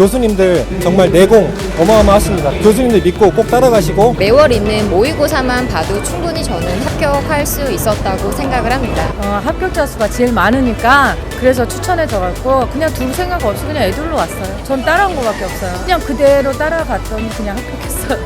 교수님들 정말 내공 어마어마하십니다. 교수님들 믿고 꼭 따라가시고 매월 있는 모의고사만 봐도 충분히 저는 합격할 수 있었다고 생각을 합니다. 어, 합격자 수가 제일 많으니까 그래서 추천해 줘갖고 그냥 둘 생각 없이 그냥 애들로 왔어요. 전 따라온 거밖에 없어요. 그냥 그대로 따라갔더니 그냥 합격했어요.